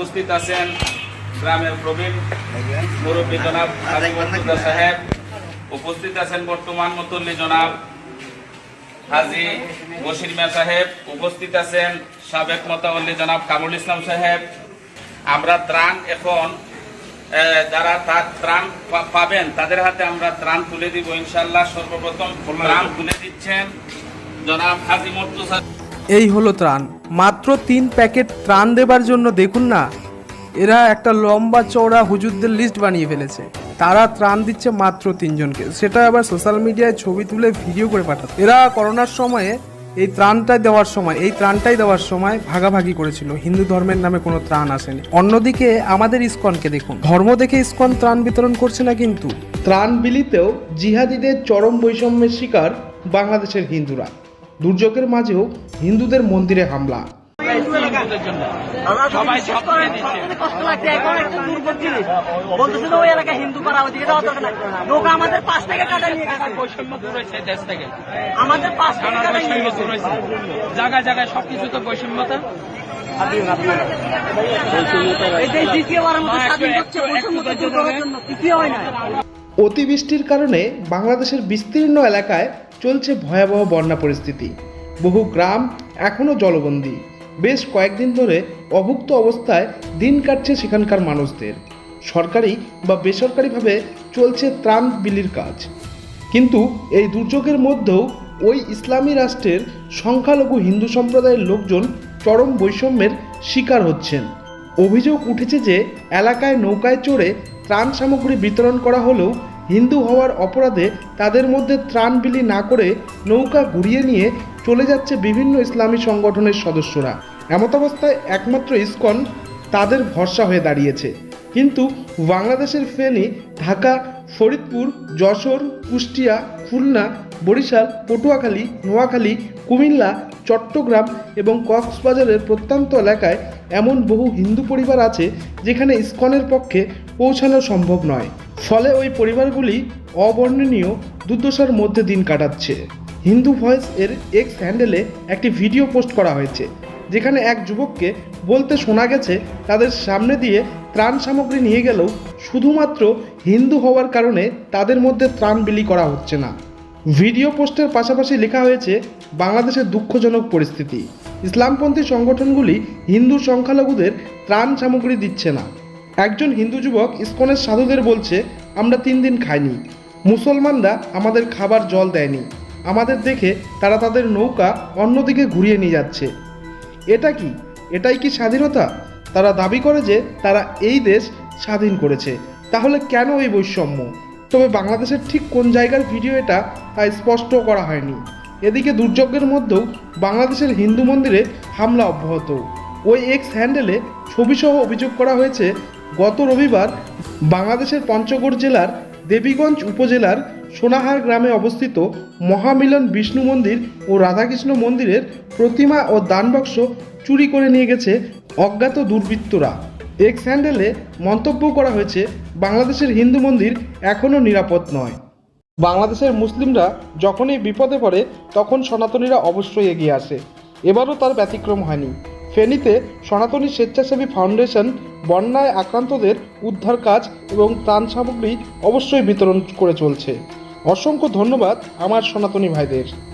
উপস্থিত আছেন গ্রামের প্রবীণ মুরব্বী জনাব সাহেব উপস্থিত আছেন বর্তমান মুতল্লি জনাব হাজি বশির মিয়া সাহেব উপস্থিত আছেন সাবেক মতাবল্লী জনাব কামরুল ইসলাম সাহেব। আমরা ত্রাণ এখন আহ, যারা তার ত্রাণ পা- পাবেন তাদের হাতে আমরা ত্রাণ তুলে দিব ইনশাল্লাহ সর্বপ্রথম ত্রাণ তুলে দিচ্ছেন জনাব হাজি মর্তুজা এই হলো ত্রাণ। মাত্র তিন প্যাকেট ত্রাণ দেবার জন্য দেখুন না, এরা একটা লম্বা চওড়া হুজুরদের লিস্ট বানিয়ে ফেলেছে। তারা ত্রাণ দিচ্ছে মাত্র তিনজনকে। সেটা আবার সোশ্যাল মিডিয়ায় ছবি তুলে ভিডিও করে পাঠাচ্ছে এরা করোনার সময়ে এই ত্রাণটাই দেওয়ার সময়, এই ত্রাণটাই দেওয়ার সময় ভাগাভাগি করেছিল। হিন্দু ধর্মের নামে কোনো ত্রাণ আসেনি। অন্যদিকে আমাদের ইস্কনকে দেখুন। ধর্ম দেখে ইস্কন ত্রাণ বিতরণ করছে না কিন্তু। ত্রাণ বিলিতেও জিহাদিদের চরম বৈষম্যের শিকার বাংলাদেশের হিন্দুরা। দুর্যোগের মাঝেও হিন্দুদের মন্দিরে হামলা। আমাদের কাটা নিয়ে বৈষম্য দূর হয়েছে দেশ থেকে। আমাদের বৈষম্য দূর হয়েছে। জায়গায় জায়গায় সবকিছু তো বৈষম্যতা। এই দেশ স্বাধীন হচ্ছে বৈষম্যতা দূর করার জন্য তৃতীয় হয় না। অতিবৃষ্টির কারণে বাংলাদেশের বিস্তীর্ণ এলাকায় চলছে ভয়াবহ বন্যা পরিস্থিতি। বহু গ্রাম এখনও জলবন্দী। বেশ কয়েকদিন ধরে অভুক্ত অবস্থায় দিন কাটছে সেখানকার মানুষদের। সরকারি বা বেসরকারিভাবে চলছে ত্রাণ বিলির কাজ। কিন্তু এই দুর্যোগের মধ্যেও ওই ইসলামী রাষ্ট্রের সংখ্যালঘু হিন্দু সম্প্রদায়ের লোকজন চরম বৈষম্যের শিকার হচ্ছেন। অভিযোগ উঠেছে যে এলাকায় নৌকায় চড়ে ত্রাণ সামগ্রী বিতরণ করা হলেও হিন্দু হওয়ার অপরাধে তাদের মধ্যে ত্রাণ বিলি না করে নৌকা ঘুরিয়ে নিয়ে চলে যাচ্ছে বিভিন্ন ইসলামী সংগঠনের সদস্যরা। এমতাবস্থায় একমাত্র ইসকন তাদের ভরসা হয়ে দাঁড়িয়েছে। কিন্তু বাংলাদেশের ফেনী, ঢাকা, ফরিদপুর, যশোর, কুষ্টিয়া, খুলনা, বরিশাল, পটুয়াখালী, নোয়াখালী, কুমিল্লা, চট্টগ্রাম এবং কক্সবাজারের প্রত্যন্ত এলাকায় এমন বহু হিন্দু পরিবার আছে যেখানে ইস্কনের পক্ষে পৌঁছানো সম্ভব নয়। ফলে ওই পরিবারগুলি অবর্ণনীয় দুর্দশার মধ্যে দিন কাটাচ্ছে। হিন্দু ভয়েস এর এক্স হ্যান্ডেলে একটি ভিডিও পোস্ট করা হয়েছে, যেখানে এক যুবককে বলতে শোনা গেছে, তাদের সামনে দিয়ে ত্রাণ সামগ্রী নিয়ে গেলেও শুধুমাত্র হিন্দু হওয়ার কারণে তাদের মধ্যে ত্রাণ বিলি করা হচ্ছে না। ভিডিও পোস্টের পাশাপাশি লেখা হয়েছে, বাংলাদেশের দুঃখজনক পরিস্থিতি। ইসলামপন্থী সংগঠনগুলি হিন্দু সংখ্যালঘুদের ত্রাণ সামগ্রী দিচ্ছে না। একজন হিন্দু যুবক ইসকনের সাধুদের বলছে, আমরা তিন দিন খাইনি। মুসলমানরা আমাদের খাবার জল দেয়নি। আমাদের দেখে তারা তাদের নৌকা অন্যদিকে ঘুরিয়ে নিয়ে যাচ্ছে। এটা কি? এটাই কি স্বাধীনতা? তারা দাবি করে যে তারা এই দেশ স্বাধীন করেছে। তাহলে কেন এই বৈষম্য? তবে বাংলাদেশের ঠিক কোন জায়গার ভিডিও এটা তা স্পষ্ট করা হয়নি। এদিকে দুর্যোগের মধ্যেও বাংলাদেশের হিন্দু মন্দিরে হামলা অব্যাহত। ওই এক্স হ্যান্ডেলে ছবিসহ অভিযোগ করা হয়েছে, গত রবিবার বাংলাদেশের পঞ্চগড় জেলার দেবীগঞ্জ উপজেলার সোনাহার গ্রামে অবস্থিত মহামিলন বিষ্ণু মন্দির ও রাধাকৃষ্ণ মন্দিরের প্রতিমা ও দানবাক্স চুরি করে নিয়ে গেছে অজ্ঞাত দুর্বৃত্তরা। এক্স হ্যান্ডেলে মন্তব্য করা হয়েছে, বাংলাদেশের হিন্দু মন্দির এখনও নিরাপদ নয়। বাংলাদেশের মুসলিমরা যখনই বিপদে পড়ে, তখন সনাতনীরা অবশ্যই এগিয়ে আসে। এবারও তার ব্যতিক্রম হয়নি। ফেনীতে সনাতনী স্বেচ্ছাসেবী ফাউন্ডেশন বন্যায় আক্রান্তদের উদ্ধার কাজ এবং ত্রাণ সামগ্রী অবশ্যই বিতরণ করে চলছে। অসংখ্য ধন্যবাদ আমার সনাতনী ভাইদের।